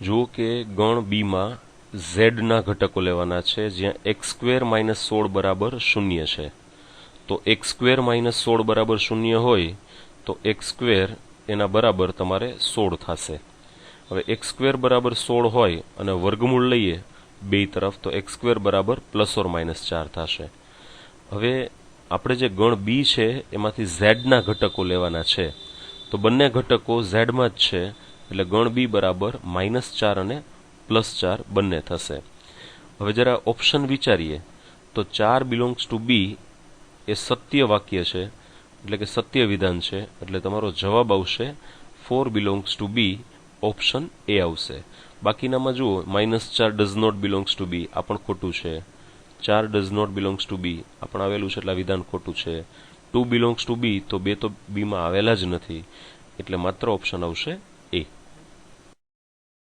જુઓ કે ગણ બીમાં ઝેડના ઘટકો લેવાના છે, જ્યાં એક્સ સ્ક્વેર માઇનસ સોળ બરાબર શૂન્ય છે. તો એક્સ સ્ક્વેર માઇનસ સોળ બરાબર શૂન્ય હોય, તો એક્સ સ્ક્વેર એના બરાબર તમારે સોળ થશે. હવે એક્સ સ્ક્વેર બરાબર સોળ હોય અને વર્ગમૂળ લઈએ, બે તરફ, તો એક્સ સ્ક્વેર બરાબર પ્લસ ઓર માઇનસ ચાર થશે. હવે આપણે જે ગણ બી છે, એમાંથી ઝેડના ઘટકો લેવાના છે. તો બંને ઘટકો ઝેડમાં જ છે. એટલે ગણ બી બરાબર માઇનસ ચાર અને પ્લસ ચાર બંને થશે. હવે જરા ઓપ્શન વિચારીએ, તો ચાર બિલોંગ્સ ટુ બી એ સત્ય વાક્ય છે, એટલે કે સત્ય વિધાન છે, એટલે તમારો જવાબ આવશે four belongs to B, option A આવશે. બાકીનામાં જુઓ, માઇનસ ચાર does not belongs to B, આ પણ ખોટું છે. ચાર does not belongs to B, આ પણ આવેલું છે, એટલે આ વિધાન ખોટું છે. ટુ બિલોંગ્સ ટુ બી, તો બે તો બીમાં આવેલા જ નથી. એટલે માત્ર ઓપ્શન આવશે